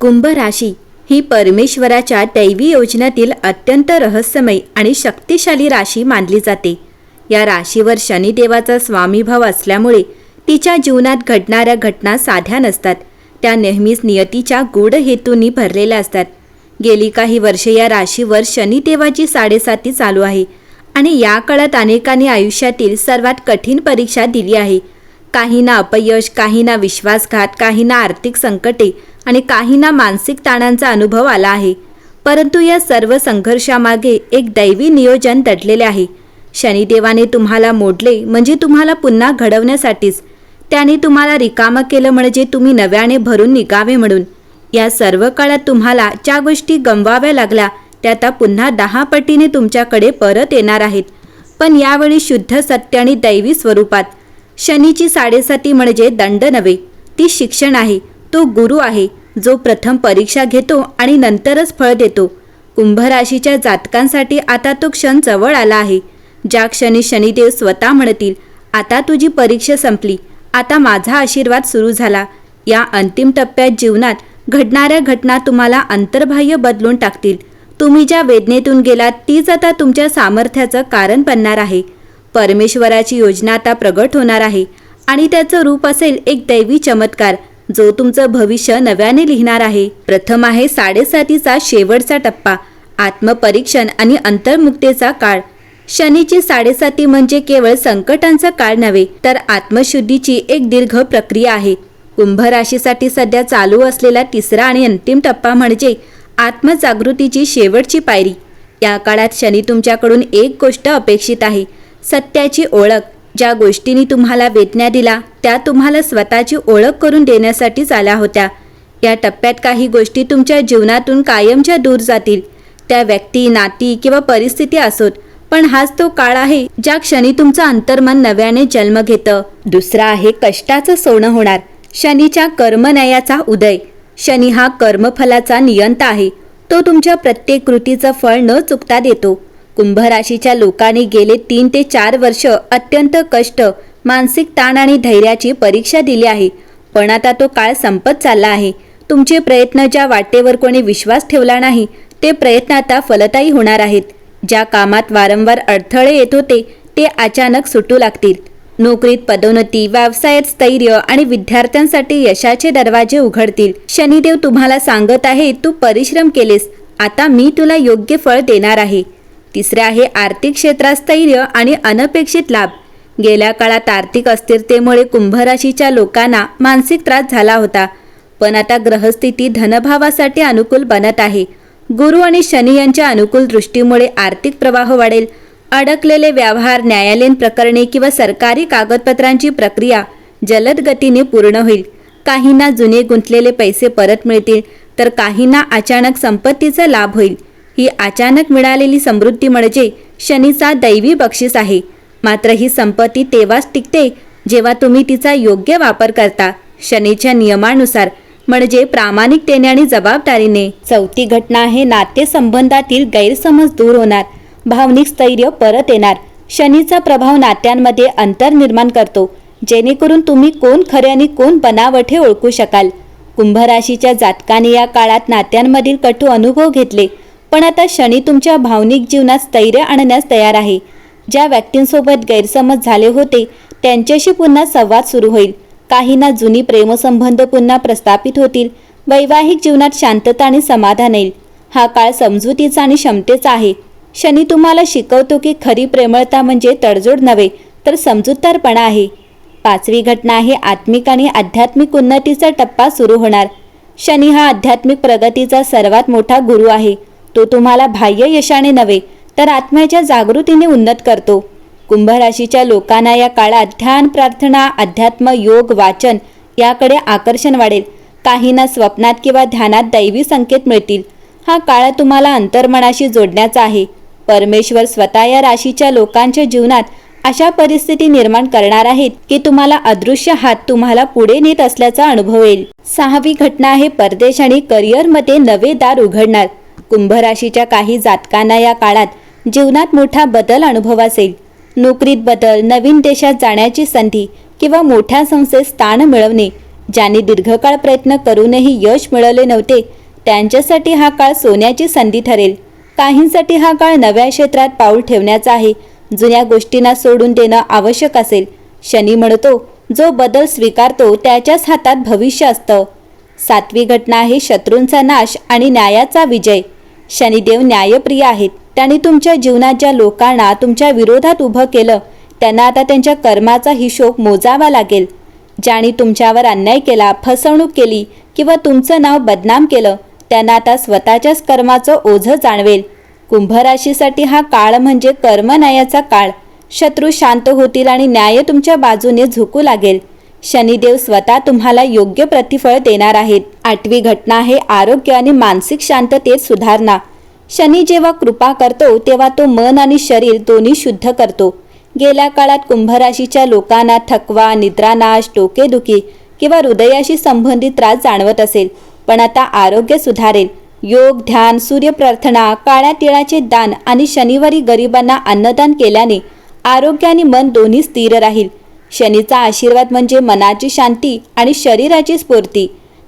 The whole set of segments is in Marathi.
कुंभ राशी ही परमेश्वराच्या दैवी योजनेतील अत्यंत रहस्यमय आणि शक्तिशाली राशी मानली जाते. या राशीवर शनिदेवाचा स्वामीभाव असल्यामुळे तिच्या जीवनात घडणाऱ्या घटना साध्या नसतात. त्या नेहमीच नियतीच्या गूढ हेतूंनी भरलेल्या असतात. गेली काही वर्षे या राशीवर शनिदेवाची साडेसाती चालू आहे आणि या काळात अनेकांनी आयुष्यातील सर्वात कठीण परीक्षा दिली आहे. काहींना अपयश काहींना विश्वासघात काहींना आर्थिक संकटे आणि काहींना मानसिक ताणांचा अनुभव आला आहे. परंतु या सर्व संघर्षामागे एक दैवी नियोजन दडलेले आहे. शनिदेवाने तुम्हाला मोडले म्हणजे तुम्हाला पुन्हा घडवण्यासाठीच. त्याने तुम्हाला रिकामं केलं म्हणजे तुम्ही नव्याने भरून निघावे म्हणून. या सर्व काळात तुम्हाला ज्या गोष्टी गमवाव्या लागल्या त्या आता पुन्हा दहा पटीने तुमच्याकडे परत येणार आहेत. पण यावेळी शुद्ध सत्य आणि दैवी स्वरूपात. शनीची साडेसाती म्हणजे दंड नव्हे ती शिक्षण आहे तो गुरु आहे. जो प्रथम परीक्षा घेतो आणि नंतरच फळ देतो. कुंभ राशीच्या जातकांसाठी आता तो क्षण जवळ आला आहे. ज्या क्षणी शनिदेव स्वतः म्हणतील आता तुझी परीक्षा संपली. आता माझा आशीर्वाद सुरू झाला. या अंतिम टप्प्यात जीवनात घडणाऱ्या घटना तुम्हाला अंतर्बाह्य बदलून टाकतील. तुम्ही ज्या वेदनेतून गेलात तीच आता तुमच्या सामर्थ्याचं कारण बनणार आहे. परमेश्वराची योजना आता प्रगट होणार आहे आणि त्याचं रूप असेल एक दैवी चमत्कार. जो तुमचं भविष्य नव्याने लिहिणार आहे. प्रथम आहे साडेसातीचा शेवटचा टप्पा आत्मपरीक्षण आणि अंतर्मुक्तेचा काळ. शनीची साडेसाती म्हणजे केवळ संकटांचा काळ नव्हे तर आत्मशुद्धीची एक दीर्घ प्रक्रिया आहे. कुंभ राशीसाठी सध्या चालू असलेला तिसरा आणि अंतिम टप्पा म्हणजे आत्मजागृतीची शेवटची पायरी. या काळात शनी तुमच्याकडून एक गोष्ट अपेक्षित आहे सत्याची ओळख. ज्या गोष्टींनी तुम्हाला वेदना दिला त्या तुम्हाला स्वतःची ओळख करून देण्यासाठीच आल्या होत्या. या टप्प्यात काही गोष्टी तुमच्या जीवनातून कायमच्या दूर जातील. त्या व्यक्ती नाती किंवा परिस्थिती असोत पण हाच तो काळ आहे ज्या क्षणी तुमचं अंतर्मन नव्याने जन्म घेतं. दुसरा आहे कष्टाचं सोनं होणार शनीच्या कर्मनयाचा उदय. शनी हा कर्मफलाचा नियंता आहे. तो तुमच्या प्रत्येक कृतीचं फळ न चुकता देतो. कुंभ राशीच्या लोकांनी गेले तीन ते चार वर्ष अत्यंत कष्ट मानसिक ताण आणि धैर्याची परीक्षा दिली आहे. पण आता तो काळ संपत चालला आहे. तुमचे प्रयत्न ज्या वाटेवर कोणी विश्वास ठेवला नाही ते प्रयत्न आता फलतायी होणार आहेत. ज्या कामात वारंवार अडथळे येत होते ते अचानक सुटू लागतील. नोकरीत पदोन्नती व्यवसायात स्थैर्य आणि विद्यार्थ्यांसाठी यशाचे दरवाजे उघडतील. शनिदेव तुम्हाला सांगत आहे तू परिश्रम केलेस. आता मी तुला योग्य फळ देणार आहे. तिसरे आहे आर्थिक क्षेत्रात स्थैर्य आणि अनपेक्षित लाभ. गेल्या काळात आर्थिक अस्थिरतेमुळे कुंभराशीच्या लोकांना मानसिक त्रास झाला होता. पण आता ग्रहस्थिती धनभावासाठी अनुकूल बनत आहे. गुरु आणि शनी यांच्या अनुकूल दृष्टीमुळे आर्थिक प्रवाह वाढेल. अडकलेले व्यवहार न्यायालयीन प्रकरणे किंवा सरकारी कागदपत्रांची प्रक्रिया जलद गतीने पूर्ण होईल. काहींना जुने गुंतलेले पैसे परत मिळतील तर काहींना अचानक संपत्तीचा लाभ होईल. ही अचानक मिळालेली समृद्धी म्हणजे शनीचा दैवी बक्षीस आहे. मात्र ही संपत्ती तेव्हाच टिकते जेव्हा तुम्ही तिचा योग्य वापर करता. शनीच्या नियमानुसार म्हणजे प्रामाणिकतेने आणि जबाबदारीने. चौथी घटना आहे नातेसंबंधातील गैरसमज दूर होणार. भावनिक स्थैर्य परत येणार. शनीचा प्रभाव नात्यांमध्ये अंतर निर्माण करतो. जेणेकरून तुम्ही कोण खरे आणि कोण बनावटे ओळखू शकाल. कुंभ राशीच्या जातकाने या काळात नात्यांमधील कटू अनुभव घेतले. पण आता शनी तुमच्या भावनिक जीवनात स्थैर्य आणण्यास तयार आहे. ज्या व्यक्तींसोबत गैरसमज झाले होते त्यांच्याशी पुन्हा संवाद सुरू होईल. काहींना जुनी प्रेमसंबंध पुन्हा प्रस्थापित होतील. वैवाहिक जीवनात शांतता आणि समाधान येईल. हा काळ समजुतीचा आणि क्षमतेचा आहे. शनी तुम्हाला शिकवतो की खरी प्रेमळता म्हणजे तडजोड नव्हे तर समजूतदारपणा आहे. पाचवी घटना आहे आत्मिक आणि आध्यात्मिक उन्नतीचा टप्पा सुरू होणार. शनी हा आध्यात्मिक प्रगतीचा सर्वात मोठा गुरु आहे. तो तुम्हाला बाह्य यशाने नव्हे तर आत्म्याच्या जागृतीने उन्नत करतो. कुंभ राशीच्या लोकांना या काळात ध्यान प्रार्थना अध्यात्म योग वाचन याकडे आकर्षण वाढेल. काहींना स्वप्नात किंवा ध्यानात दैवी संकेत मिळतील. हा काळ तुम्हाला अंतर्मनाशी जोडण्याचा आहे. परमेश्वर स्वतः या राशीच्या लोकांच्या जीवनात अशा परिस्थिती निर्माण करणार आहेत की तुम्हाला अदृश्य हात तुम्हाला पुढे नेत असल्याचा अनुभव येईल. सहावी घटना आहे परदेश आणि करिअरमध्ये नवे दार उघडणार. कुंभ राशीच्या काही जातकांना या काळात जीवनात मोठा बदल अनुभव असेल. नोकरीत बदल नवीन देशात जाण्याची संधी किंवा मोठ्या संस्थेत स्थान मिळवणे ज्यांनी दीर्घकाळ प्रयत्न करूनही यश मिळवले नव्हते त्यांच्यासाठी हा काळ सोन्याची संधी ठरेल. काहींसाठी हा काळ नव्या क्षेत्रात पाऊल ठेवण्याचा आहे. जुन्या गोष्टींना सोडून देणं आवश्यक असेल. शनी म्हणतो जो बदल स्वीकारतो त्याच्याच हातात भविष्य असतं. सातवी घटना आहे शत्रूंचा नाश आणि न्यायाचा विजय. शनिदेव न्यायप्रिय आहेत. त्यांनी तुमच्या जीवनात ज्या लोकांना तुमच्या विरोधात उभं केलं. त्यांना आता त्यांच्या कर्माचा हिशोब मोजावा लागेल. ज्याने तुमच्यावर अन्याय केला फसवणूक केली किंवा तुमचं नाव बदनाम केलं त्यांना आता स्वतःच्याच कर्माचं ओझं जाणवेल. कुंभराशीसाठी हा काळ म्हणजे कर्मन्यायाचा काळ. शत्रू शांत होतील आणि न्याय तुमच्या बाजूने झुकू लागेल. शनिदेव स्वतः तुम्हाला योग्य प्रतिफळ देणार आहेत. आठवी घटना आहे आरोग्य आणि मानसिक शांततेत सुधारणा. शनी जेव्हा कृपा करतो तेव्हा तो मन आणि शरीर दोन्ही शुद्ध करतो. गेल्या काळात कुंभ राशीच्या लोकांना थकवा निद्रानाश डोकेदुखी किंवा हृदयाशी संबंधित त्रास जाणवत असेल पण आता आरोग्य सुधारेल. योग ध्यान सूर्यप्रार्थना काळ्या तिळाचे दान आणि शनिवारी गरिबांना अन्नदान केल्याने आरोग्य आणि मन दोन्ही स्थिर राहील. शनीचा आशीर्वाद म्हणजे मनाची शांती आणि शरीराची स्फूर्ती.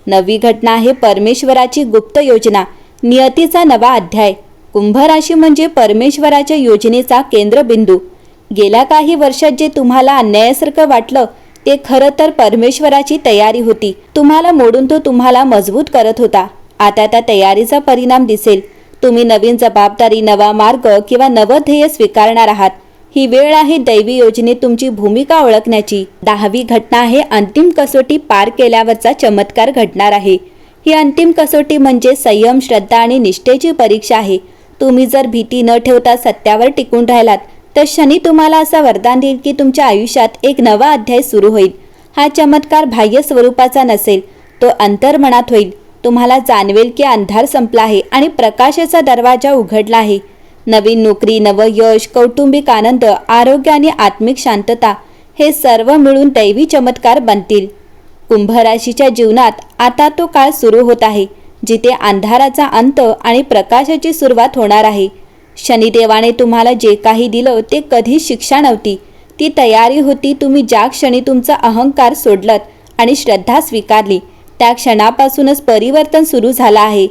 नवी घटना आहे परमेश्वराची गुप्त योजना. नियतीचा नवा अध्याय. कुंभ राशी म्हणजे परमेश्वराच्या योजनेचा केंद्रबिंदू. गेल्या काही वर्षात जे तुम्हाला अन्यायासारखं वाटलं ते खरं तर परमेश्वराची तयारी होती. तुम्हाला मोडून तो तुम्हाला मजबूत करत होता. आता त्या तयारीचा परिणाम दिसेल. तुम्ही नवीन जबाबदारी नवा मार्ग किंवा नवं ध्येय स्वीकारणार आहात. ही वेळ आहे दैवी योजनेत तुमची भूमिका ओळखण्याची. दहावी घटना आहे अंतिम कसोटी पार केल्यावरचा चमत्कार घडणार आहे. ही अंतिम कसोटी म्हणजे संयम श्रद्धा आणि निष्ठेची परीक्षा आहे. तुम्ही जर भीती न ठेवता सत्यावर टिकून राहिलात तर शनी तुम्हाला असं वरदान देईल की तुमच्या आयुष्यात एक नवा अध्याय सुरू होईल. हा चमत्कार बाह्य स्वरूपाचा नसेल तो अंतर्मनात होईल. तुम्हाला जाणवेल की अंधार संपला आहे आणि प्रकाशाचा दरवाजा उघडला आहे. नवीन नोकरी नवं यश कौटुंबिक आनंद आरोग्य आणि आत्मिक शांतता हे सर्व मिळून दैवी चमत्कार बनतील. कुंभ राशीच्या जीवनात आता तो काळ सुरू होत आहे जिथे अंधाराचा अंत आणि प्रकाशाची सुरुवात होणार आहे. शनिदेवाने तुम्हाला जे काही दिलं ते कधी शिक्षा नव्हती. ती तयारी होती तुम्ही ज्या क्षणी तुमचा अहंकार सोडलत आणि श्रद्धा स्वीकारली त्या क्षणापासूनच परिवर्तन सुरू झालं आहे.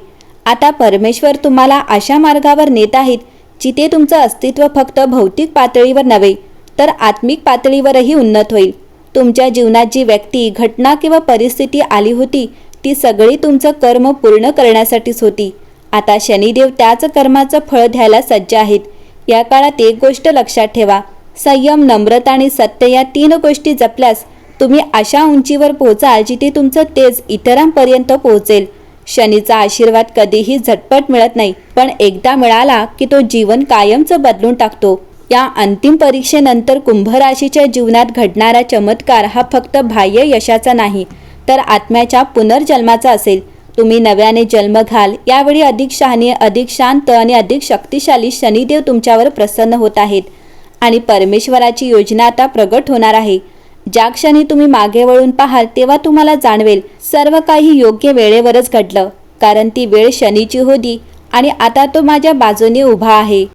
आता परमेश्वर तुम्हाला अशा मार्गावर नेत आहेत जिथे तुमचं अस्तित्व फक्त भौतिक पातळीवर नव्हे तर आत्मिक पातळीवरही उन्नत होईल. तुमच्या जीवनात जी व्यक्ती घटना किंवा परिस्थिती आली होती ती सगळी तुमचं कर्म पूर्ण करण्यासाठीच होती. आता शनिदेव त्याच कर्माचं फळ द्यायला सज्ज आहेत. या काळात एक गोष्ट लक्षात ठेवा संयम नम्रता आणि सत्य या तीन गोष्टी जपल्यास तुम्ही अशा उंचीवर पोहोचाल जिथे तुमचं तेज इतरांपर्यंत पोहोचेल. शनीचा आशीर्वाद कधीही झटपट मिळत नाही पण एकदा मिळाला की तो जीवन कायमचं बदलून टाकतो. या अंतिम परीक्षेनंतर कुंभ राशीच्या जीवनात घडणारा चमत्कार हा फक्त बाह्य यशाचा नाही तर आत्म्याच्या पुनर्जन्माचा असेल. तुम्ही नव्याने जन्म घाल यावेळी अधिक शहाणी अधिक शांत आणि अधिक शक्तिशाली शनिदेव तुमच्यावर प्रसन्न होत आहेत. आणि परमेश्वराची योजना आता प्रगट होणार आहे. ज्या क्षणी तुम्ही मागे वळून पाहाल तेव्हा तुम्हाला जाणवेल सर्व काही योग्य वेळेवरच घडलं. कारण ती वेळ शनीची होती आणि आता तो माझ्या बाजूने उभा आहे.